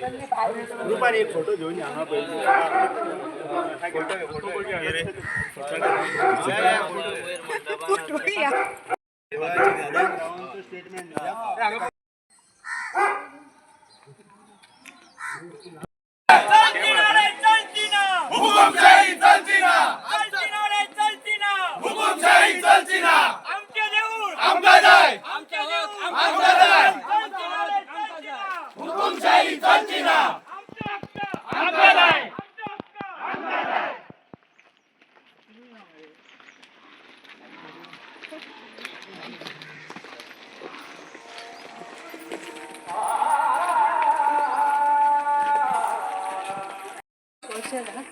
ग्रुपान एक फोटो घेऊन या हा पहिले फोटो फोटो वयर मंडपान आसा हुकुमशाही चलती ना हुकुमशाही चलती ना आमका जाय आमका जाय हुकुमशाही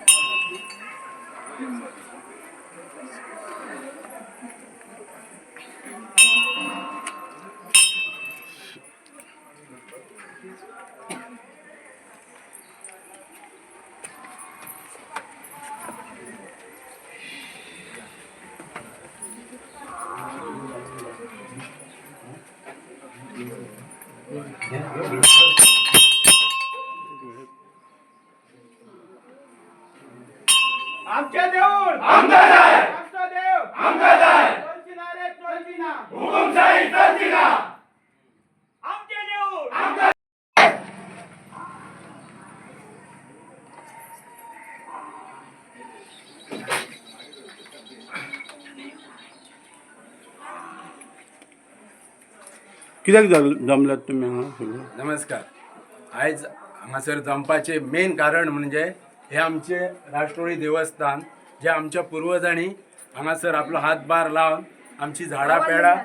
कित्याक जल- जमलात तुमी हांगा सगळे? नमस्कार. आयज हांगासर जमपाचें मेन कारण म्हणजे हे आमचे राष्ट्रोळी देवस्थान जे आमच्या पुर्वजांनी हांगासर आपलो हातभार लावन आमची झाडां पेडां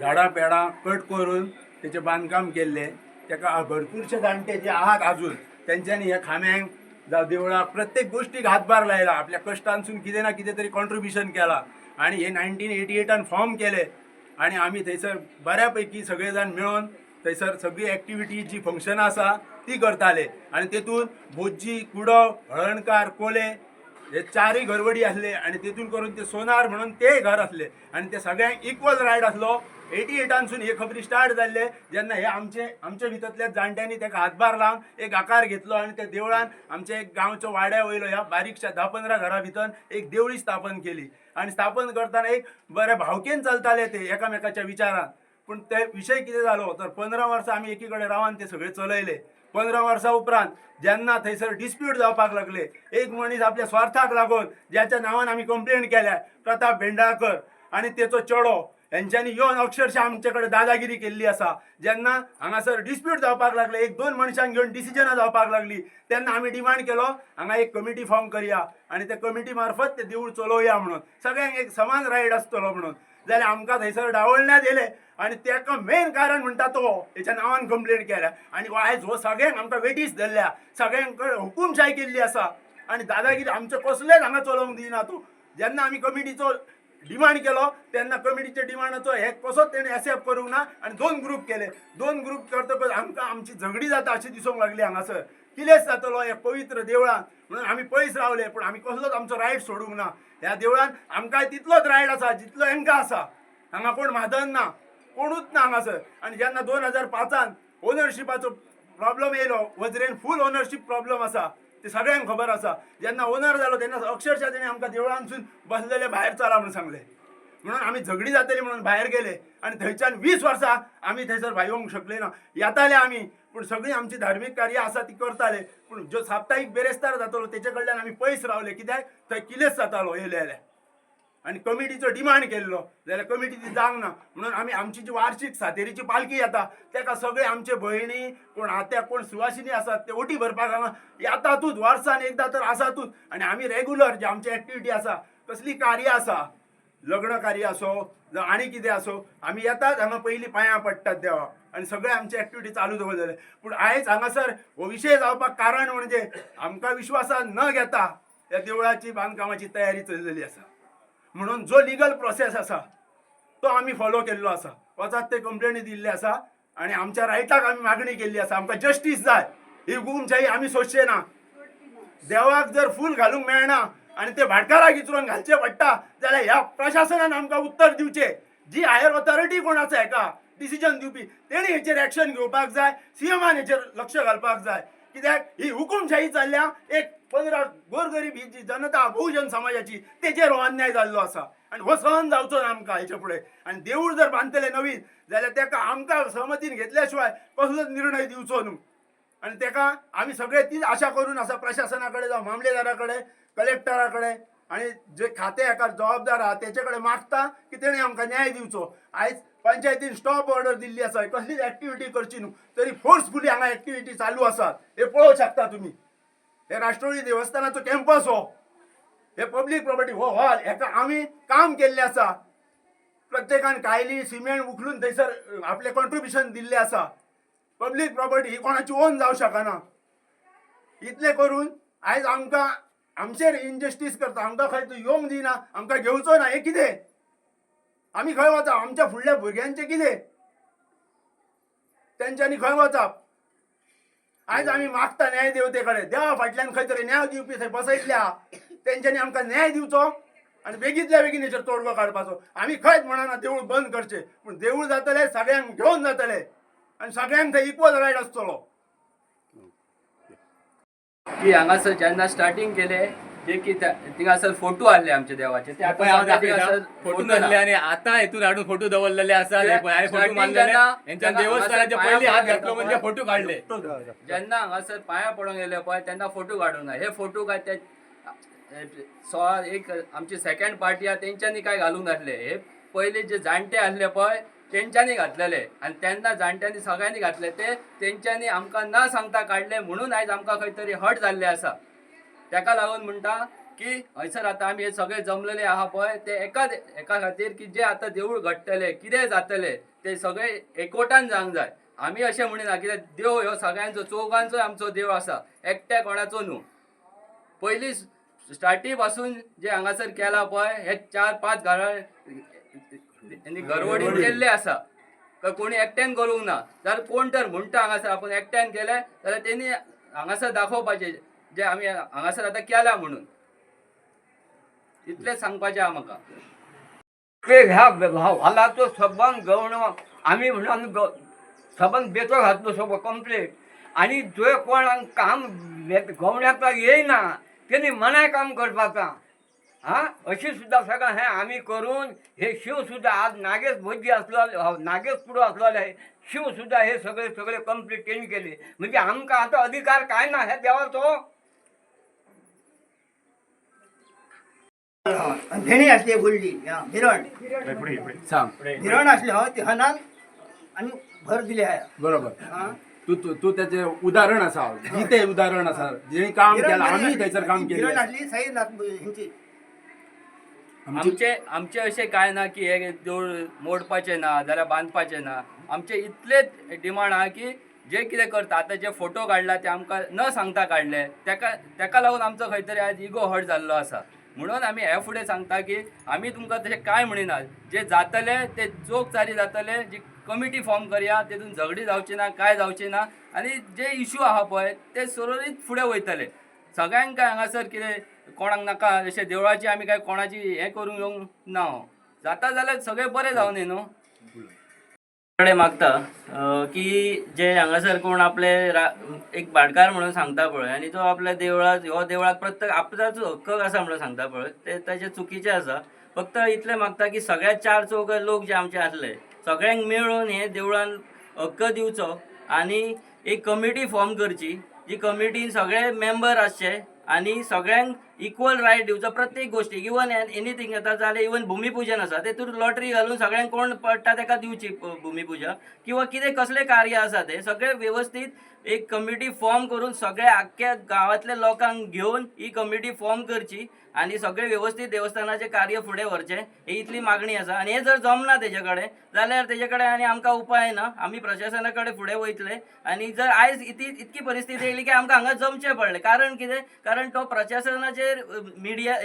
झाडां पेडां कट करून तेचें बांदकाम केल्लें तेका भरपूरशे जाणटे जे आहात अजून तेंच्यांनी ह्या खांब्यांक जावं देवळाक प्रत्येक गोश्टीक हातभार लायला आपल्या कश्टांसून कितें ना कितें तरी कॉन्ट्रिब्युशन केलां. आनी हे नायन्टीन एटी एटान फॉर्म केले. आणि आम्ही थंयसर बऱ्यापैकी सगळे जाण मेळून थंयसर सगळी ॲक्टिविटी जी फंक्शनां आसा ती करताले आनी तेतून भोजी कुडो हळणकार कोले हे चारही घरवडी आसले आनी तेतून करून ते सोनार म्हणून ते घर असले आनी ते सगळ्यांक इक्वल रायट आसलो एटी एटानसून हे खबरी स्टार्ट जाल्ले जेन्ना हे आमचे आमच्या भितरल्या जाणट्यांनी ताका हातभार लावन एक आकार घेतलो आनी त्या देवळान आमच्या एक गांवच्या वाड्या वयलो ह्या बारीकशा धा पंदरा घरा भितर एक देवळी स्थापन केली. आनी स्थापन करताना एक बऱ्या भावकेन चलताले ते एकामेकाच्या विचारान पूण ते विशय कितें जालो तर पंदरा वर्सां आमी एकी कडेन रावन ते सगळे चलयले. पंदरा वर्सां उपरांत जेन्ना थंयसर डिस्प्यूट जावपाक लागले एक मनीस आपल्या स्वार्थाक लागून ज्याच्या नांवान आमी कंप्लेंट केल्या प्रताप भेंडाळकर आनी तेचो चेडो हेंच्यांनी येवन अक्षरशः आमचे कडेन दादागिरी केल्ली आसा जेन्ना हांगासर डिस्प्यूट जावपाक लागले एक दोन मनशांक घेवन डिसिजनां जावपाक लागली तेन्ना आमी डिमांड केलो हांगा एक कमिटी फॉर्म करया आनी त्या कमिटी मार्फत ते देवूळ चलोवया म्हणून. सगळ्यांक एक समान रायड आसतलो म्हणून. जाल्यार आमकां थंयसर डावळण्यात येले. आनी तेका मेन कारण म्हणटा तो हेच्या नांवान कंप्लेंट केल्या. आनी आयज हो सगळ्यांक आमकां वेटीस धरल्या. सगळ्यांक हुकूमशाय केल्ली आसा. आनी दादागिरी आमचे कसलेच हांगा चलोवंक दिना तूं. जेन्ना आमी कमिटीचो डिमांड केलो तेन्ना कमिटीच्या डिमांडाचो हे कसोच तेणें एक्सेप्ट करूंक ना आनी दोन ग्रूप केले. दोन ग्रूप करतकच आमकां आमची झगडी जाता अशी दिसूंक लागली हांगासर. कितेंच जातलो हे पवित्र देवळान म्हणून आमी पयस रावले पूण आमी कसलोच आमचो रायट सोडूंक ना. ह्या देवळान आमकां तितलोच रायट आसा जितलो हेंकां आसा हांगा कोण म्हादन ना कोणूच ना हांगासर. आनी जेन्ना दोन हजार पांचान ओनरशिपाचो प्रॉब्लम येयलो वजरेन फूल ओनरशीप प्रॉब्लम आसा ते सगळ्यांक खबर आसा जेन्ना ओनर जालो तेन्ना अक्षरशः तेणें आमकां देवळांसून बसलेले भायर चला म्हणून सांगले. म्हणून आमी झगडी जातली म्हणून भायर गेले. आनी थंयच्यान वीस वर्सां आमी थंयसर भायर येवंक शकले ना. येताले आमी पूण सगळी आमची धार्मीक कार्य आसा ती करताले. पूण जो साप्ताहीक बेरेस्तार जातालो तेजे कडल्यान आमी पयस रावले. कित्याक? थंय किलेस जातालो येयले जाल्यार आनी कमिटीचो डिमांड केल्लो. जाल्यार कमिटी ती जावंक ना म्हणून आमी आमची जी वार्शीक सातेरीची पालखी येता तेका सगळे आमचे भयणी कोण आत्या कोण सुवासिनी आसात ते ओटी भरपाक हांगा येतातूच वर्सान एकदां तर आसातूच आनी आमी रेगुलर जे आमची एक्टिविटी आसा कसली कार्य आसा लग्न कार्य असो जावं आनी कितें असो आमी येतात. हांगा पयलीं पांयां पडटात देवा. आनी सगळे आमचे एक्टिविटी चालू दवरलेले पूण आयज हांगासर हो विशय जावपाक कारण म्हणजे आमकां विश्वासान न घेता ह्या देवळाची बांदकामाची तयारी चलिल्ली आसा म्हणून जो लिगल प्रोसेस आसा तो आमी फॉलो केल्लो आसा वचात ते कंप्लेनी दिल्ले आसा आनी आमच्या रायटाक आमी मागणी केल्ली आसा आमकां जस्टीस जाय. ही गुमशाही आमी सोदचे ना. देवाक जर फूल घालूंक मेळना आनी ते भाटकाराक इचरोन घालचे पडटा जाल्यार ह्या प्रशासनान आमकां उत्तर दिवचे. जी हायर ऑथॉरिटी कोण आसा हेका डिसिजन दिवपी तेणी हेचेर एक्शन घेवपाक जाय. सीएमान हेचेर लक्ष घालपाक जाय. कित्याक ही हुकुमशाही चालल्या. एक पंदरा गोरगरीब ही जी जनता बहुजन समाजाची तेचेर हो अन्याय जाल्लो आसा आनी हो सहन जावचो ना आमकां हेचे फुडें आनी देवूळ जर बांदतले नवीन जाल्यार तेका आमकां सहमतीन घेतल्या शिवाय कसलोच निर्णय दिवचो न्हू? आनी तेका आमी सगळे तीच आशा करून आसा प्रशासना कडेन जावं मामलेदारा कडेन कलेक्टरा कडेन आनी जे खाते हाका जबाबदार आहा तेचे कडेन मागता की तेणी आमकां न्याय दिवचो. आयज पंचायतीन स्टॉप ऑर्डर दिल्ली आसा. कसलीच ऍक्टिव्हिटी करची न्हू तरी फोर्सफुली हांगा ऍक्टिव्हिटी चालू आसात हे पळोवंक शकता तुमी हे राष्ट्रवादी देवस्थानाचो कॅम्पस हो. हे पब्लीक प्रॉपर्टी हो, हो. हॉल हेका आमी काम केल्लें आसा. प्रत्येकान कायली सिमेंट उखलून थंयसर आपले कॉन्ट्रिब्युशन दिल्लें आसा. पब्लीक प्रॉपर्टी ही कोणाची ओन जावं शकना. इतले करून आयज आमकां आमचेर इनजस्टीस करता. आमकां खंय तूं येवंक दिना. आमकां घेवचो ना. हें कितें? आमी खंय वता आमच्या फुडल्या भुरग्यांचें कितें तेंच्यांनी खंय वचप आयज आमी मागता न्याय देवते कडेन देवा फाटल्यान खंय तरी न्याय दिवपी थंय बसयल्या तेंच्यांनी आमकां न्याय दिवचो आनी बेगींतल्या बेगीन हेचेर तोडगो काडपाचो आमी खंयच म्हणना देवूळ बंद करचें. पूण देवूळ जातले सगळ्यांक घेवन जातलें. आनी सगळ्यांक थंय इक्वल रायट आसतलो की हांगासर जेन्ना स्टार्टींग केले जे की त्या- थिंगासर फोटो आहले आमचे देवाचे. ते पळय हांव सध्या दाखयता थिंगासर फोटो ना. घातले आणि. आता हेतून हाडून फोटो दवरलेले आसा ते- पळय हांवें फोटो starting मारलेले जेन्ना- देवस्थानाचे हांगासर पयलीं हात पाया घातलो म्हणजे पडलो फोटो काढले. जेन्ना हांगासर पाया. पडूंक गेले पळय तेन्ना फोटो काडूंक ना हे फोटो काय ते सो एक आमची सेकंड पार्टी आहा तेंच्यांनी काय घालूंक नासले हे पयले जे जाणटे आसले पळय तेंच्यांनी घातलेले. आनी तेन्ना जाणट्यांनी सगळ्यांनी घातले. ते तेंच्यांनी आमकां न सांगता काडले म्हणून आयज आमकां खंय तरी हट जाल्ले आसा तेका लागून म्हणटा की हयसर आतां आमी हे सगळे जमलेले आहा पळय ते एका एका खातीर की जे आतां देवूळ घडटले कितें जातले ते सगळे एकवटान जावंक जाय. आमी अशें म्हणिना कित्याक देव ह्यो सगळ्यांचो चौगांचो आमचो देव आसा. एकट्या कोणाचो न्हू. पयलीं स्टार्टी पासून जे हांगासर केला पळय हे चार पांच घरां घरवडीन केल्ले आसा. कोणी एकट्यान करूंक ना. जाल्यार कोण तर म्हणटा हांगासर आपूण एकट्यान केले जाल्यार तेणी हांगासर दाखोवपाचे जे आमी हांगासर आतां केला म्हणून. इतलें सांगपाचें आहा म्हाका ते ह्या हॉलाचो सबंद गवण आम्ही म्हणून सबंद बेतो घातलो सगळं कंप्लीट आणि जो कोण काम गवण्याचा येईना त्यांनी मनाय काम करपाचा. हा? अशी सुद्धा सगळं हे आम्ही करून हे शिव सुद्धा आज नागेश भोजी असलो हो, नागेश पुढं असलेले शिव सुद्धा हे सगळे सगळे कंप्लीट त्यांनी केले. म्हणजे आमका आता अधिकार काय ना हे देवाचो? भेणी असली व्हडली हिरण सांग. हिरण असले हो ती हनान आणि भर दिले आहे. बरोबर. तू तू तू त्याचे उदाहरण असा जिथे उदाहरण असा जेणे काम केलं बरी आम्ही असली. त्याचं काम हिरण केलं असली सही नात- ह्यांची. आमची आमचे आमचे अशें काय ना की हे देवूळ मोडपाचें ना जाल्यार बांदपाचें ना आमचे इतलेच डिमांड आहा की जे कितें करता आतां जे फोटो काडला ते आमकां न सांगता काडले तेका तेका लागून आमचो खंय तरी आज इगो हट जाल्लो आसा म्हणून आमी हे फुडें सांगता की आमी तुमकां तशें कांय म्हणिना जे जातले ते जोक चारी जातले जी कमिटी फॉर्म करया तेतून झगडी जावची ना कांय जावची ना आनी जे इशू आहा पळय ते सरोरीत फुडें वयतले. सगळ्यांक काय हांगासर कितें कोणाक नाका अशें देवळाची आमी काय कोणाची हें करूंक येवंक ना हो. जाता जाल्यार सगळें बरें जावन न्ही? कडे कडेन मागता की जे हांगासर कोण आपले रा- एक भाटकार म्हणून सांगता पळय आनी तो आपल्या देवळात हो देवळात प्रत्येक आपलाच हक्क आसा म्हणून सांगता पळय ते ताचे चुकीचें आसा. फक्त इतलें मागता की सगळ्या चार चौग लोक जे आमचे आसले सगळ्यांक मेळून हे देवळान हक्क दिवचो आनी एक कमिटी फॉर्म करची जी कमिटीन सगळे मेंबर आसचे आनी सगळ्यांक इक्वल रायट दिवचो प्रत्येक गोष्टीक इवन एनीथींग आतां जाल्यार इवन भुमिपूजन आसा तेतून लॉटरी घालून सगळ्यांक कोण पडटा ताका दिवची प- किंवा कितें कसलें कार्य आसा ते सगळे वेवस्थीत एक कमिटी फॉर्म करून सगळ्या आख्ख्या गांवांतल्या लोकांक घेवन ही कमिटी फॉर्म करची आनी सगळे व्यवस्थित देवस्थानाचे कार्य फुडें व्हरचें ही इतली मागणी आसा आनी हे जर जमना तेजे कडेन जाल्यार तेजे कडेन आनी आमकां उपाय ना आमी प्रशासना कडेन फुडें वयतले. आनी जर आयज इतकी इतकी परिस्थिती येयली की आमकां हांगा जमचें पडलें. कारण कितें? कारण तो प्रशासनाचेर मिडिया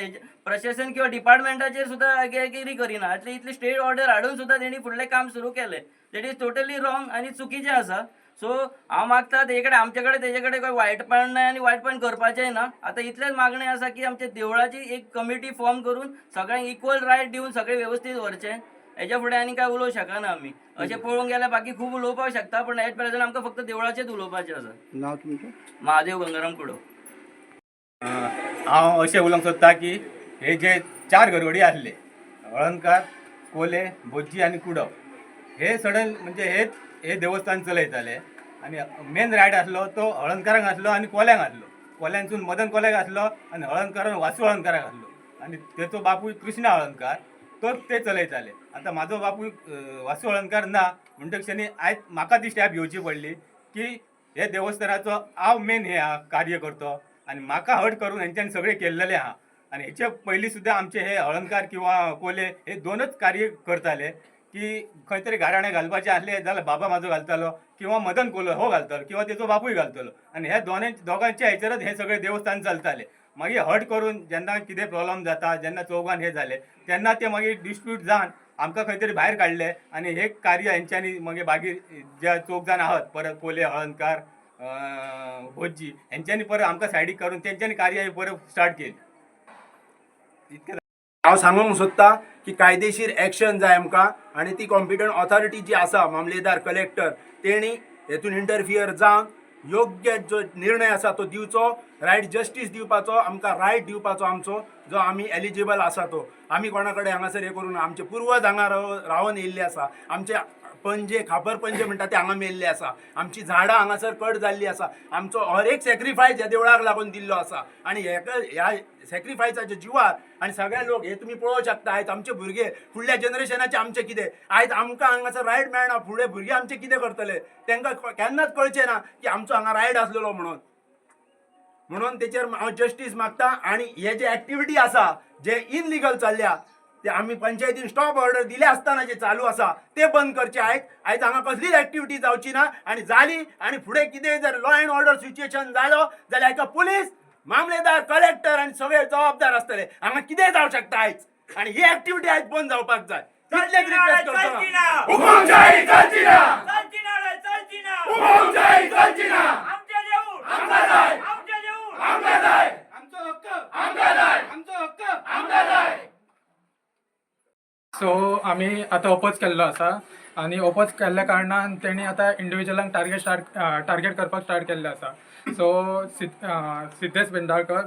प्रशासन किंवा डिपार्टमेंटाचेर सुद्दां आगेगिरी करिना. इतली इतली स्टेट ऑर्डर हाडून सुद्दां तेणी फुडलें काम सुरू केलें. देट इज टोटली रॉंग आनी चुकीचें आसा सो हांव मागता तेजे कडेन आमचे कडेन तेजे कडेन काही वायटपण नाही आनी वायटपण करपाचेंय ना. आतां इतलेंच मागणें आसा की आमच्या देवळाची एक कमिटी फॉर्म करून सगळ्यांक इक्वल रायट दिवन सगळें व्यवस्थीत व्हरचें हेच्या फुडें आनी काय उलोवंक शकना आमी अशें पळोवंक गेल्यार बाकी खूब उलोवपाक शकता पण एट प्रेझेंट आमकां फक्त देवळाचेच उलोवपाचें आसा नाव तुमचं? महादेव गंगाराम कुडो. हांव अशें उलोवंक सोदता की हे जे चार घरवडी आसले हळणकार कोले बोज्जी आनी कुडव हे सडन म्हणजे हे हे देवस्थान चलयताले आनी मेन रायड आसलो तो हळणकारांक आसलो आनी कोल्यांक आसलो कोल्यांसून मदन कोल्याक आसलो आनी हळणकारान वासू हळणकाराक आसलो आनी तेचो बापूय कृष्णा हळणकार तो ते चलयताले आतां म्हाजो बापूय वासू हळणकार ना म्हणटकशनी आयज म्हाका ती स्टॅप घेवची पडली की हे देवस्थानाचो हांव मेन हे हा कार्य करतो. आनी म्हाका हट करून हेंच्यानी सगळें केल्लेलें आहा आनी हेचे पयलीं सुद्दां आमचे हे हळणकार किंवा कोले हे दोनच कार्य करताले की खंय तरी गाराणे घालपाचे आसले जाल्यार बाबा म्हाजो घालतालो किंवा मदन कोलो हो घालतालो किंवा तेजो बापूय घालतालो. आनी ह्या दोनां दोगांच्या हेचेरच हे सगळे देवस्थान चलताले. मागीर हट करून जेन्ना कितें प्रॉब्लम जाता जेन्ना चौगान हे जाले तेन्ना ते मागीर डिस्प्यूट जावन आमकां खंय तरी भायर काडले आनी हे कार्य हेंच्यांनी मागीर बाकी जे चौग जाण आहात परत कोले हळणकार भोजी हेंच्यांनी परत आमकां सायडीक करून तेंच्यांनी कार्य परत स्टार्ट केली. इतकें हांव सांगूंक सोदता की कायदेशीर एक्शन जाय आमकां आनी ती कॉम्पिटंट ऑथॉरिटी जी आसा मामलेदार कलेक्टर तेणी हेतून इंटरफियर जावन योग्य जो निर्णय आसा तो दिवचो रायट जस्टीस दिवपाचो आमकां रायट दिवपाचो आमचो जो आमी एलिजिबल आसा तो. आमी कोणा कडेन हांगासर हे करून आमचे पुर्वज हांगा राव रावन येयल्ले आसा आमचे पणजे खापर पणजे म्हणटा ते हांगा मेल्ले आसा आमची झाडां हांगासर कट जाल्ली आसा आमचो हर एक सॅक्रिफायस ह्या देवळाक लागून दिल्लो आसा आनी हेका ह्या सॅक्रिफायसाच्या जिवार आनी सगळे लोक हे तुमी पळोवंक शकता. आयज आमचे भुरगे फुडल्या जनरेशनाचे आमचे कितें आयज आमकां हांगासर रायड मेळना. फुडें भुरगे आमचे कितें करतले? तांकां केन्नाच कळचें ना की आमचो हांगा रायड आसलेलो म्हणून. म्हणून तेचेर हांव जस्टीस मागता. आनी हे जे एक्टिविटी आसा जे इनलिगल चल्ल्या ते आमी पंचायतीन स्टॉप ऑर्डर दिले आसतना जे चालू आसा ते बंद करचे आयज आयज हांगा कसलीच ऍक्टिव्हिटी जावची ना. आनी जाली आनी फुडें कितें जर लॉ अँड ऑर्डर सिच्युएशन जालो जाल्यार हाका पुलीस मामलेदार कलेक्टर आनी सगळे जबाबदार आसतले हांगा कितें जावं शकता आयज आनी ही ऍक्टिव्हिटी आयज बंद जावपाक जाय. इतलेंच रिक्वेस्ट करता. आमचे देऊळ! आमका जाय आमचे देऊळ! आमका जाय आमचो हक्क! आमका जाय आमचो हक्क! आमका जाय सो आमी आतां ओपोज केल्लो आसा आनी ओपोज केल्ल्या कारणान तेणी आतां इंडिविज्युअलांक टार्गेट स्टार्ट टार्गेट करपाक स्टार्ट केल्लें आसा सो सिद्ध सिद्धेश बेंडाळकर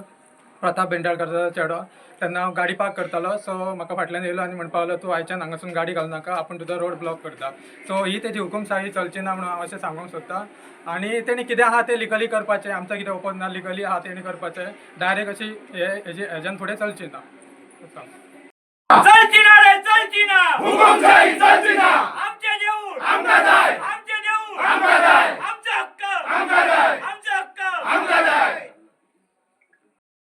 प्रताप बेंडाळकरचा चेडो तेन्ना हांव गाडी पार्क करतालो. सो म्हाका फाटल्यान येयलो आनी म्हणपा लागलो तूं आयच्यान हांगासून गाडी घालनाका आपूण तुजो रोड ब्लॉक करता. सो ही तेजी हुकुमशाही चलची ना म्हणून हांव अशें सांगूंक सोदतां. आनी तेणी कितें आहा तें लिगली करपाचें? आमचो कितें ओपोज ना लिगली आहा तेणी करपाचें? डायरेक्ट अशी हे हेजे हेज्यान फुडें चलची ना. चलची ना रे चलची ना हुकुमशाही चलची ना आमचे देऊळ! आमका जाय आमचे देऊळ! आमका जाय आमचे हक्क! आमका जाय आमचे हक्क! आमका जाय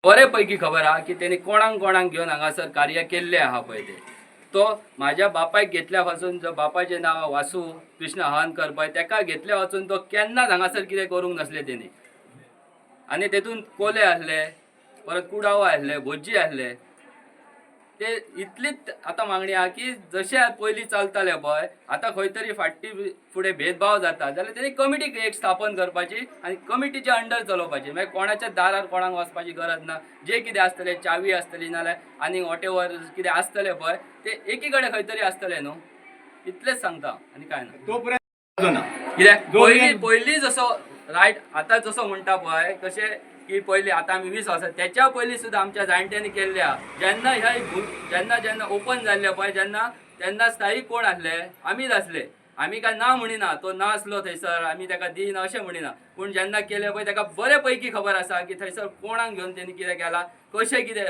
बरेपैकी खबर आहा की तेणी कोणाक कोणाक घेवन हांगासर कार्य केल्लें आहा पळय ते तो म्हाज्या बापायक घेतल्या पासून जो बापाचें नांव वासू कृष्ण हनकर पळय तेका घेतल्या वचून तो केन्नाच हांगासर कितें करूंक नासलें तेणी आनी तेतून कोले आसले परत कुडावो आसले भोज्जी आसले ते इतलीच आतां मागणी आहा की जशे पयलीं चलताले पळय आतां खंय तरी फाटी फुडें भेदभाव जाता जाल्यार तेणी कमिटी एक स्थापन करपाची आनी कमिटीच्या अंडर चलोवपाची. मागीर कोणाच्या दारार कोणाक वचपाची गरज ना जे कितें आसतलें चावी आसतली नाल्यार आनी वॉट एवर कितें आसतलें पळय ते एकी कडेन खंय तरी आसतलें न्हू. इतलेंच सांगता आनी कांय ना कित्याक पयलीं पयलीं जसो रायट आतां जसो म्हणटा पळय कशें की पयली आतां आमी वीस वर्सां तेच्या पयलीं सुद्दां आमच्या जाणट्यांनी केल्ल्या जेन्ना ह्या भू- जेन्ना जेन्ना ओपन जाल्ले पळय जेन्ना तेन्ना स्थायीक कोण आसले आमीच आसले आमी काय ना म्हणिना तो ना आसलो थंयसर आमी ताका दिना अशें म्हणिना. पूण जेन्ना केले पळय ताका बरे पैकी खबर आसा की थंयसर कोणाक घेवन तेणी कितें केलां कशें कितें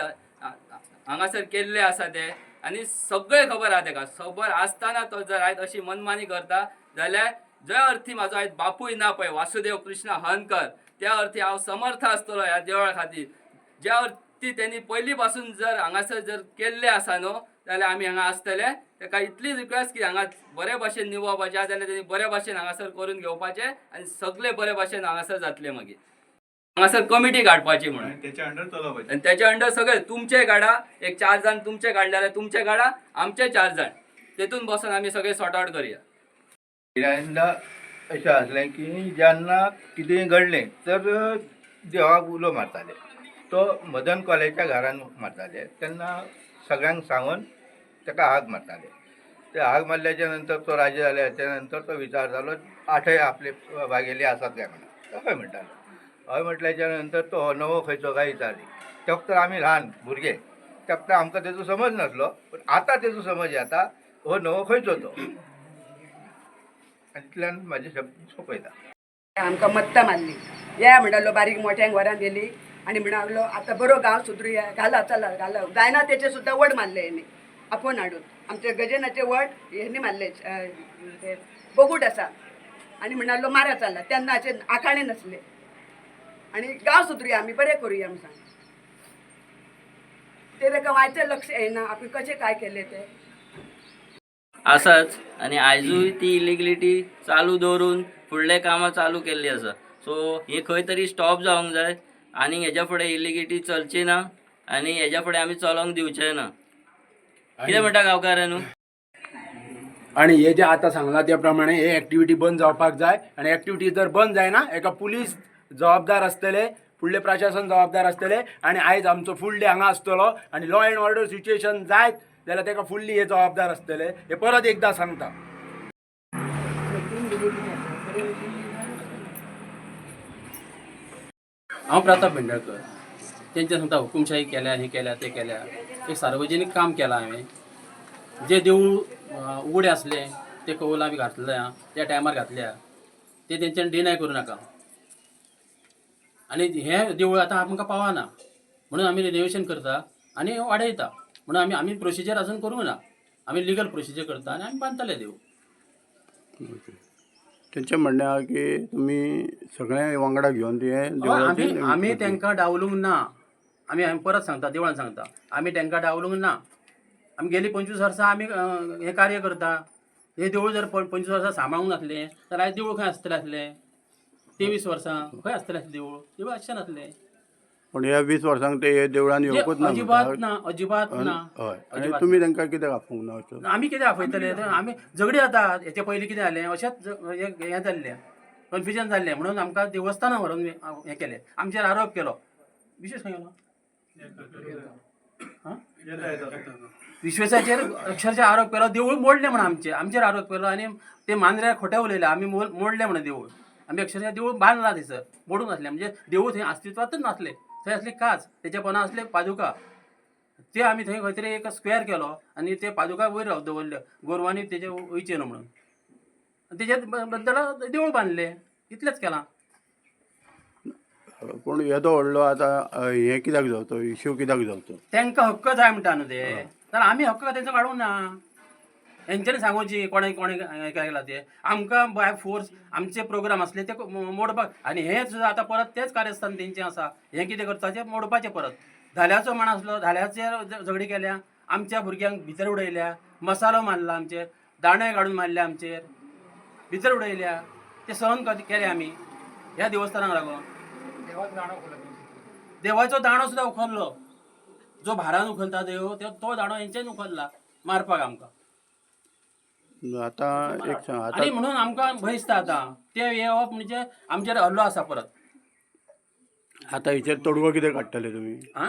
हांगासर केल्लें आसा तें. आनी सगळें खबर आहा ताका खबर आसतना तो जर आयज अशी मनमानी करता जाल्यार जय अर्थी म्हाजो आयज बापूय ना पळय वासुदेव कृष्ण हनकर. त्या अर्थी हांव समर्थ आसतलो ह्या देवळा खातीर ज्या अर्थी तेणी पयलीं पासून जर हांगासर जर केल्लें आसा न्हू जाल्यार आमी हांगा आसतले ताका इतली रिक्वेस्ट की हांगा बरे भाशेन निवडपाचें आहा जाल्यार तेणी बरे भाशेन हांगासर करून घेवपाचें आनी सगळे बरे भाशेन हांगासर जातले मागीर हांगासर कमिटी काडपाची म्हणून. त्याच्या अंडर चलोवपाचें आणि त्याच्या अंडर सगळे तुमचे गाडा एक चार जाण तुमचे काढले जाल्यार तुमचे गाडा आमचे चार जाण. तेतून बसून आमी सगळे सॉर्ट आउट करूया. अशें आसलें की जेन्ना कितेंय घडलें तर देवाक उलो मारताले तो मदन कॉलेजच्या घरान मारताले तेन्ना सगळ्यांक सांगून ताका हाक मारताले ते हाक मारल्याच्या नंतर तो राजी जाले त्या नंतर तो विचार जालो आठय आपले भागेली आसात काय म्हणून हय म्हणटालो हय म्हटल्याच्या नंतर तो नवो खंयचो काय विचारली तेक तर आमी ल्हान भुरगे तेक तर आमकां तेजो समज नासलो पण आतां तेजो समज येता हो नवो खंयचो तो आनी म्हाजे शब्द सोपयता आमकां मत्ता मारली. या म्हणलो बारीक मोठ्यांक वरान गेली आनी म्हणालो आतां बरो गांव सुदरुया घाला चला घाला. जायना त्याचे सुद्दां वड मारले यांनी. आपोवन हाडून. आमचे गजेनाचे वड यांनी मारले बोगूट आसा आनी म्हणालो मारा चालला तेन्ना असे आखाणे नसले. आनी गांव सुधरूया आमी बरें करूया म्हण सांग ते ताका वायचें लक्ष येईना आपण कशें काय केलें तें? आसाच आणि आयजूय ती इलिगिलिटी चालू दवरून फुडले कामां चालू केल्ली आसा सो ही खंय तरी स्टॉप जावंक जाय. आनी हेज्या फुडें इलिगिलिटी चलची ना. आनी हेज्या फुडें आमी चलोंक दिवचे ना. कितें म्हणटा गांवकारांनू? आणि हे जे आता सांगला त्या प्रमाणे हे ऍक्टिव्हिटी बंद जावपाक जाय. आणि ऍक्टिव्हिटी जर बंद जायना एका पुलीस जबाबदार आसतले फुडले प्रशासन जबाबदार आसतले आणि आयज आमचो फूल डे हांगा आसतलो आणि लॉ अँड ऑर्डर सिच्युएशन जायत जाल्यार ताका फुडली हे जबाबदार आसतले हे परत एकदा सांगता. हांव प्रताप भेंडळकर तेंचे सांगता हुकुमशाही केल्या हे केल्या ते केल्या. एक सार्वजनीक काम केलां हांवें जे देवूळ अं, उगडे आसले ते कौल आमी घातल्या त्या टायमार घातल्या. ते तेंच्यानी डिनाय करूं नाका. आनी हे देवूळ आतां आमकां पावना म्हणून आमी रिनोवेशन करता आनी वाडयता म्हणून आमी आमी प्रोसिजर आजून करूंक ना. आमी लिगल प्रोसिजर करता आनी आमी बांदतले देवूळ त्यांचे म्हणणें आहा की तुमी सगळे वांगडा घेवन ते हय, देवळाचें आमी आमी तांकां डावलूंक ना. आमी हांवें परत सांगता देवळान सांगता. आमी तांकां डावलूंक ना. आमी गेली पंचवीस वर्सां आमी अं, हें कार्य करता. हे देवूळ जर प- पंचवीस वर्सां सांबाळूंक नासलें जाल्यार आयज देवूळ खंय आसतलें आसलें तेवीस वर्सां खंय आसतलें आसलें देवूळ देवूळ आसचें नासलें. पण ह्या वीस वर्सांक ते हे देवळान येवंकूच ना अजिबात. ना अजिबात ना. हय. आनी अजिबात तुमी तांकां कित्याक आपोवंक ना अशें आमी कितें आपयतले तर आमी झगडी जातात हेचे पयलीं कितें जालें अशेंच हें हें जाल्लें कन्फ्युजन जाल्लें म्हणून आमकां देवस्थाना व्हरून हें केलें. आमचेर आरोप केलो. विशेश खंय गेलो हां? विश्वेसाचेर अक्षरशः आरोप केलो. देवूळ मोडलें म्हणून आमचे. आमचेर आरोप केलो आनी ते मांद्र्यार खोटे उलयले आमी मोल मोडलें म्हणून देवूळ आमी अक्षरशः देवूळ बांदला थंयसर मोडून नासलें म्हणजे देवूळ थंय अस्तित्वातच नासलें. थंय असले काच तेच्या पोना असले पादुका ते आमी थंय खंय तरी एक स्क्वेअर केलो आनी ते पादुका वयर राव दवरल्यो गोरवांनी तेजे वयचे न्हू म्हणून. तेजे बद्दल देवूळ बांदलें इतलेंच केलां. पूण येदो व्हडलो आतां हें कित्याक जावचो इश्यू कित्याक जावचो तांकां हक्क जाय म्हणटा न्हू ते. जाल्यार आमी हक्क तेंचो काडूंक ना. हेंच्यांनी सांगोची कोणे कोणे केला ते आमकां बाय फोर्स आमचे प्रोग्राम आसले ते मोडपाक आनी हें सुद्दां आतां परत तेच कार्यस्थान तेंचें आसा हें कितें करता तें मोडपाचें परत. धाल्याचो माण आसलो धाल्याचेर झगडी केल्या आमच्या भुरग्यांक भितर उडयल्या मसालो मारला आमचेर दाणे काडून मारले आमचेर भितर उडयल्या ते सहन क- केले आमी ह्या देवस्थानाक लागून. देवाचो दाणो सुद्दां उखल्लो. जो भारान उखलता देव तो तो दाणो हेंच्यान उखल्ला मारपाक आमकां. आतां एक सांग आतां म्हणून आमकां भंय दिसता आतां. ते येवप म्हणजे आमचेर हल्लो आसा परत. आतां हेचेर तोडगो कितें काडटले तुमी आं?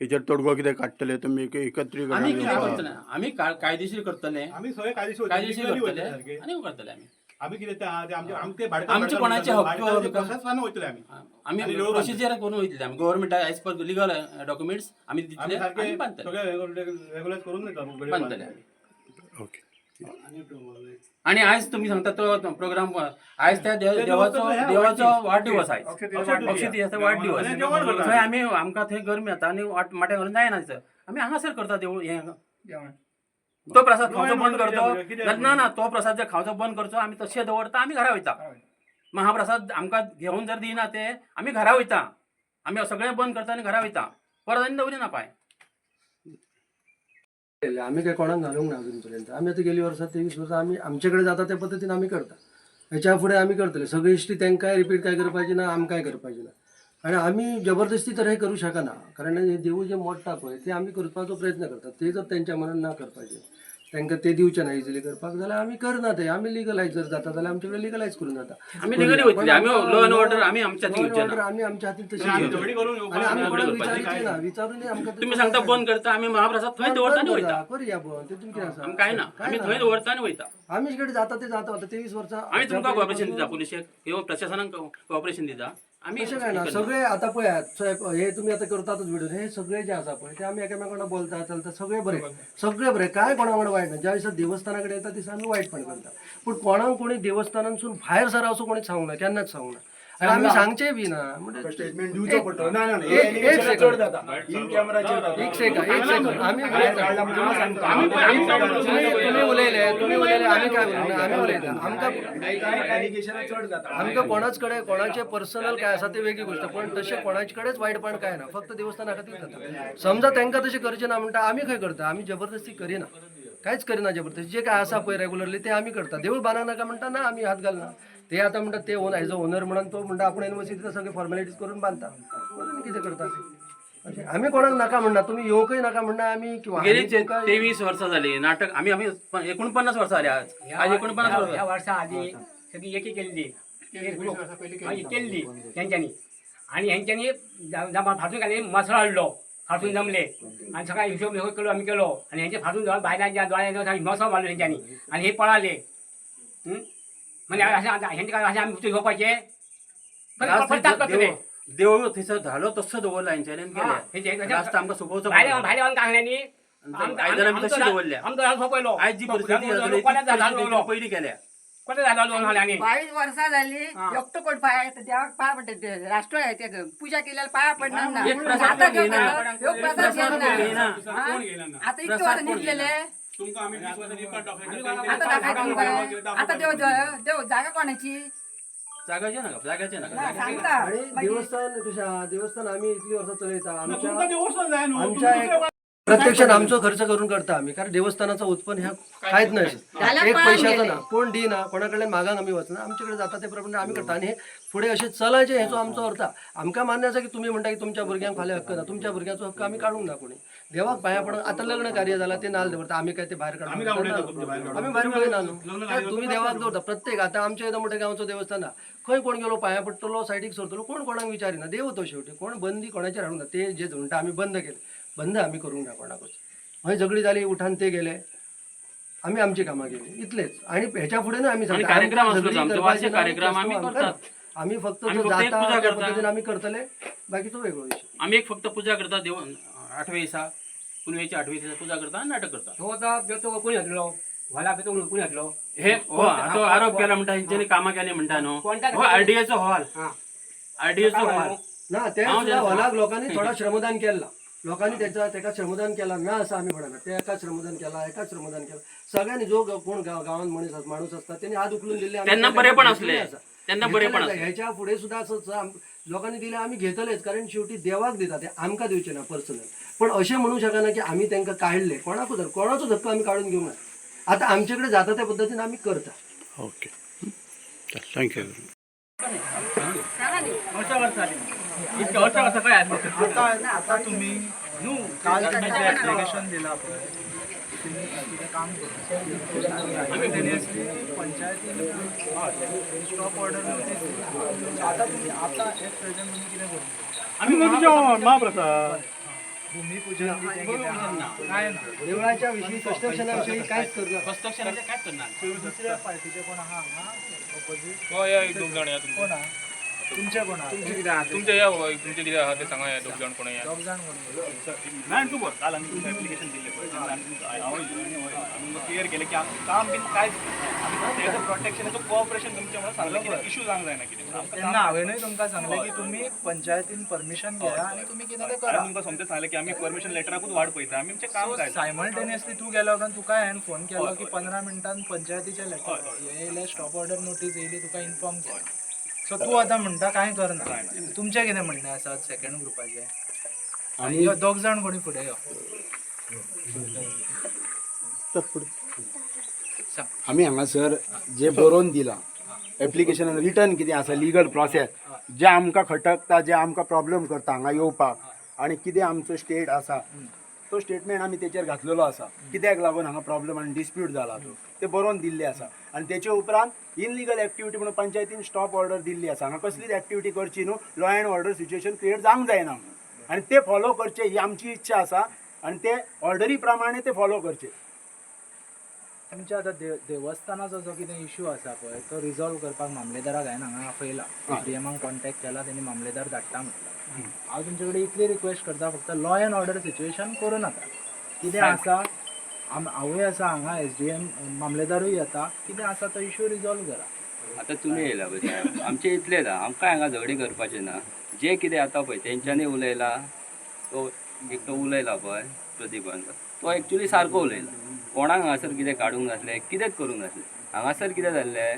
हेचेर तोडगो कितें काडटले तुमी एक एकत्रीकरण कितें करतले? आमी का- कायदेशीर करतले. आम्ही सगळे कायदेशीर कायदेशीर करतले वयतले सारखे. आनी करतले आमी आम्ही कितें ते आहा ते आमचे आमचे ते भाडकां- आमचे भाडकां कोणाचे हक्क भाडकांचे वयतले लोक प्रोसिजर करून वयतले आमी government as per legal documents आमी दितले. बांदतले सगळे करून आमी ओके आणि आज तुम्ही सांगता तो प्रोग्राम आज त्या देव- त्या देवाचो देवाचो वाढदिवस. वाढदिवस आहे. अक्षय. अक्षय करता. थंय आमी आमकां थंय गरमी येता आनी वाट- माट्या घालून जायना थंयसर आमी हांगासर करता देवूळ हें तो प्रसाद खावचो बंद करतो? ना- ना ना तो प्रसाद जर खावचो बंद करचो आमी तशें दवरता आमी घरा वयता महाप्रसाद आमकां घेवन जर दिना ते आमी घरा वयता आमी सगळें बंद करता आनी घरा वयता परत आनी दवरिना पांय. आम्ही काही कोणाक घालूंक ना अजूनपर्यंत. आम्ही आता गेली वर्सा तेवीस वर्सां आम्ही आमच्याकडे जाता त्या पद्दतीन आम्ही करता. ह्याच्या फुडें आम्ही करतले सगळी हिस्ट्री तांकांय रिपीट काय करपाची ना आमकांय करपाची ना. आणि आम्ही जबरदस्ती तर हे करू शकना कारण हे देऊ जे मोडटा पळय ते आम्ही करपाचो प्रयत्न करतात. ते जर त्यांच्या मनात ना करपाचे तांकां ते दिवचे ना इजिली करपाक जाल्यार आमी करना ते आमी लिगलायज जर जाता जाल्यार आमचे कडेन लिगलायज करून जाता. आमी वयतले. order आमी आमच्या हातीन घेवचे ना. ऑर्डर आमी आमच्या हातीन तशी आनी आमी कोणाक. विचारचे ना विचारून आमकां तुम्ही सांगता बंद करता आमी महाप्रसाद थंय दवरता आनी वयता करूया पण ते तुमचें आसा काय ना आमी थंय दवरता आनी वयता आमी कडेन जाता ते जाता आता तेवीस वर्सां आमी तुमकां कॉपरेशन दिता पुलिशेक ह्यो प्रशासनाक कॉपरेशन दिता. काय ना सगळे आता पळयात साहेब, हे तुम्ही आता करतातच व्हिडिओ हे सगळे जे आसा पळय ते आमी एकामेकांना बोलता चलता सगळे बरे. सगळे बरे. काय कोणा वांगडा वायट ना ज्या दिसा देवस्थाना कडेन येता दिसा आमी वायटपण करता पूण कोणाक कोणी देवस्थानांसून भायर सरा असो कोणी सांगूंक ना केन्नाच सांगूंक ना आणि आमी सांगचे बी ना म्हणजे स्टेटमेंट दिवचो पडटलो ना ना एक- एक एक सेकंद. चड जाता इन कॅमेराचेर जाता एक सेकंद एक सेकंद आमी भायर काडला म्हणजे हांव सांगता. तुम्ही तुम्ही उलयले तुम्ही उलयले आमी काय उलयना आमी उलयता आमकां काही काही allegation चड जाता आमकां कोणाच कडेन कोणाचे पर्सनल काय आसा ते वेगळी गोष्ट. पण तशें कोणाचे कडेच वायटपण काय ना फक्त देवस्थाना खातीर जाता समजा तांकां तशें करचें ना म्हणटा आमी खंय करता? आमी जबरदस्ती करिना. कांयच करिना जबरदस्ती. जे काय आसा पळय रेगुलरली ते आमी करता. देवूळ बांदूंक नाका म्हणटा ना आमी हात घालना ते आतां म्हणटा ते ओन एज अ ओनर म्हणून तो म्हणटा आपूण युनिवर्सिटीचा सगळे फॉर्मेलिटीज करून बांदता म्हणून कितें करता ते? अशें. आमी कोणाक नाका म्हणना तुमी येवकय नाका म्हणना आमी किंवा गेली आमी तुमकां- तेवीस वर्सां जाली नाटक आमी आमी एकोणपन्नास वर्सां जाली आज. आज एकोणपन्नास वर्सां ह्या वर्सा आधी सगळी एकी केल्ली. मागीर केल्ली तेंच्यांनी आणि ह्यांच्यांनी जमा फाटून घाली मसळो हाडलो फाटून जमले. आणि सकाळी हिशोब हिशोब केलो आम्ही केलो. आणि ह्यांचे फाटून जाऊन बायलांच्या दोळ्यांच्या मसळ मारलो ह्यांच्यांनी आणि हे पळाले. हं? म्हणजे आता ह्यांचे काय अशें आमी घेवपाचे पडटात कसले देव थंयसर धालो तसो दवरला हेंच्यांनी आमकां कांगण्यांनी आयदनां आमी तशी दवरल्या झालो आयज जी परिस्थिती झालो पयलीं केल्या. कोणाच झालो दोन हाल्यानी बावीस वर्सां जाली एकटो कोण पांय देवाक पांय पडटा ते राष्ट्र ते पूजा केल्यार पांय पडणार ना. एक प्रसाद आता घेयना. घेवं- ह्यो आता इतके वर्ष तुमकां देव देव जागा कोणाची? जागाचे नाका जागाचे ना, सांगता. मागीर- देवस्थान देवस्थान आमी इतली वर्सां चलयता आमच्या तुमकां देवस्थान जाय न्हू आमच्या एक प्रत्यक्षात आमचो खर्च करून करता आम्ही कारण देवस्थानाचं उत्पन्न ह्या कांयच नाही. एक पैशाचं ना कोण दिना कोणाकडे मागांक आम्ही वचना आमच्याकडे जाता ते प्रमाणे आम्ही करता. आणि हे पुढे असे चलायचे हेचो आमचो अर्थ आमकां मान्य आसा की तुम्ही म्हणटा की तुमच्या भुरग्यांक फाल्यां हक्क ना तुमच्या भुरग्याचो हक्क आम्ही काढूंक ना कोणी. देवाक पांया पडून आता लग्न कार्य जालां ते नाल दवरता आम्ही काय ते भायर काढून आम्ही भायर उडयना न्हू काय तुम्ही देवाक दवरता प्रत्येक आता आमच्या येदो मोठ्या गांवचो देवस्थान आहा. खंय कोण गेलो पांया पडटलो सायडीक सरतलो कोण कोणाक विचारिना देव तो शेवटी. कोण बंदी कोणाचेर हाडूंक ना ते जे म्हणटा आमी बंद केले. बंद आमी करूंक ना कोणाकूच हय झगडी जाली उठान ते गेले. आमी आमची कामां केली. इतलेच आणि ह्याच्या आणि सांगता, कार्यक्रम आमकां असलो आमचे वार्षिक ना, कार्यक्रम आमी आमकां करतात. ना. आमी फक्त आमी जो फक्त एक जाता पूजा त्या करता. पद्दतीन आमी करतले. बाकीचो वेगळो विषय. आमी एक फक्त पूजा करता देव आठवे दिसा पुनवेची आठवे दिसा पूजा करता आनी नाटक करता. हो आता देवतो कोणी घातलो व्हाला पेतो कोणी घातलो हे हो तो आरोप केला म्हणटा हेंच्यांनी कामां केली म्हणटा न्हू हो आरडीएचो हॉल. हा. आरडीएचो हॉल. ना ते जेन्ना- हॉलाक लोकांनी थोडा श्रमदान केला. लोकांनी त्याचा तेका श्रमदान केला ना असं आम्ही म्हणा ते एका श्रमदान केला एका श्रमदान केला. सगळ्यांनी जो कोण गाव- गावात मनीस माणूस असतात त्यांनी हात उखलून दिले त्यांना त्या बरेपण टायमार असले. असा. त्यांना असा. असले. ह्याच्या पुढे सुद्धा असंच लोकांनी दिले आम्ही घेतलेच कारण शेवटी देवाक दिता ते आमकां दिवचे ना पर्सनल पण अशें म्हणू शकना की आम्ही त्यांना काढले. कोणाकूच कोणाचो धक्को आम्ही काढून घेऊ ना. आता आमच्याकडे जाता त्या पद्धतीने आम्ही करता. ओके. थँक्यू वर्षा काय? आता आता तुम्ही काल तुम्ही जे ऍप्लिकेशन दिला. तुम्ही तिथे काम स्टॉप ऑर्डर आता तुम्ही आता एक प्रेझेंट तुम्ही कितें करू आमी महाप्रसाद भूमिपूजन काय ना? देवळाच्या विषयी कन्स्ट्रक्शनाविषयी कायच करणार कन्स्ट्रक्शनाचे काय करणार दुसऱ्या पार्टीचे कोण हांगा ऑपोजिट हो या एक दोन जण या कोण आहा तुमचे आहा? तुमचे या बाबा, तुमचे कितें आहा ते सांगा या दोग जाण कोण या जाण ना काल केलें की आमचें काम बीन ना फक्त हेजो प्रोटेक्शनाचो कोऑपरेशन तुमचें म्हणून सांगलें कितें इशू जावंक जायना कितें? आमकां तेन्ना हांवेनूय तुमकां सांगलें की तुमी पंचायतीन परमिशन घेया आनी तुमी कितें तें करा. तुमकां समजें सांगलें की आमी परमिशन लेटराकूच वाट पळयता आमी आमचें काम काय? सायमल्टेनियसली तूं गेलो काय तुका हांवें फोन केलो की पंदरा मिनटान पंचायतीचे लेटर येयले स्टॉप ऑर्डर नोटीस येयली तुका इन्फॉर्म केला. सो तूं आतां म्हणटा कांय करना तुमचें कितें म्हणणें आसा सेकंड ग्रुपाचें आमी यो दोग जाण कोणी फुडें यो. आमी हांगासर जे बरोवन दिलां एप्लिकेशनान रिटर्न कितें आसा लिगल प्रोसेस जे आमकां खटकता जे आमकां प्रॉब्लेम करता हांगा येवपाक आनी कितें आमचो स्टेट आसा तो स्टेटमेंट आमी तेचेर घातलेलो आसा कित्याक लागून हांगा प्रॉब्लम आनी डिस्प्यूट जाला तो. ते बरोवन दिल्ले आसा आनी तेचे उपरांत इनलिगल एक्टिविटी म्हणून पंचायतीन स्टॉप ऑर्डर दिल्ली आसा हांगा कसलीच एक्टिविटी करची न्हू law and order situation create जावंक जायना म्हणून. आनी ते फॉलो करचे ही आमची इच्छा आसा आनी ते ऑर्डरी प्रमाणे ते फॉलो करचे. तुमच्या आतां देव देवस्थानाचो जो कितें इशू आसा पळय तो रिझॉल्व करपाक मामलेदाराक हांवें हांगा आपयला एसडीएमाक कॉन्टॅक्ट केला तेणी मामलेदार धाडटा म्हटलं. हांव तुमचे कडेन इतली रिक्वेस्ट करता फक्त लॉ अँड ऑर्डर सिच्युएशन करूं नाका. कितें आसा आम हांवूय आसा हांगा एस डी एम मामलेदारूय येता कितें आसा तो इश्यू रिजॉल्व करा आतां तुमी येयला पळय साहेब आमचें इतलें ना आमकां हांगा झगडी करपाचें ना. जें कितें जाता पळय तेंच्यांनी उलयला तो एक तो उलयला पळय प्रदीपान तो एक्चुली सारको उलयला. कोणाक हांगासर कितें काडूंक नासलें कितेंच करूंक नासलें हांगासर कितें जाल्लें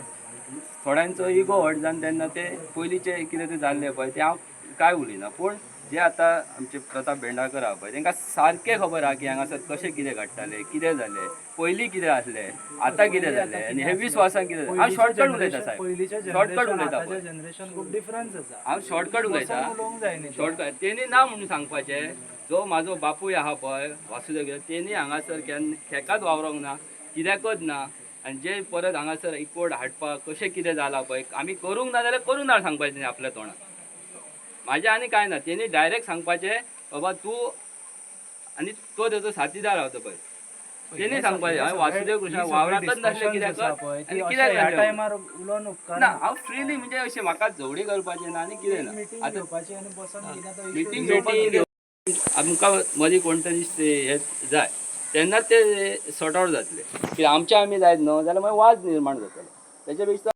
थोड्यांचो इगो व्हड जावन तेन्ना ते पयलींचे कितें तें जाल्लें पळय तें हांव कांय उलयना. पूण जे आतां आमचे प्रताप भेंडाकर आहा पळय तांकां सारकें खबर आहा की हांगासर कशें कितें घडटालें कितें जालें पयलीं कितें आसलें आतां कितें जालें आनी हे वीस वर्सां कितें जालें? हांव शॉर्टकट उलयता साहेब. शॉर्टकट उलयता. जनरेशन खूब डिफरन्स आसा. हांव शॉर्टकट उलयता. शॉर्टकट तेणी ना म्हणून सांगपाचें जो म्हाजो बापूय आहा पळय वासुदेव तेणी हांगासर केन्ना खेकाच वावरोंक ना कित्याकच ना आनी जे परत हांगासर इकोड हाडपाक कशें कितें जाला पळय आमी करूंक ना जाल्यार करूंक ना सांगपाचें आपल्या तोंडान म्हाजें आनी कांय ना तेणी डायरेक्ट सांगपाचें बाबा तूं आनी तो तेजो साथीदार रावता पळय तेणी सांगपाचें हांवें वासुदेव कृष्ण वावराकच नासलें कित्याक आनी कित्याक? टायमार उलोवन ना हांव फ्रीली म्हणजे अशें म्हाका झगडी करपाचें ना आनी कितें ना. मिटींग आतां मिटींग घेवपाक आमकां मदीं कोण तरी ते हे जाय. तेन्ना ते सॉर्ट आउट जातले की आमचे आमी जायत न्हू जाल्यार मागीर वाद निर्माण जातलो तेच्या पेक्षा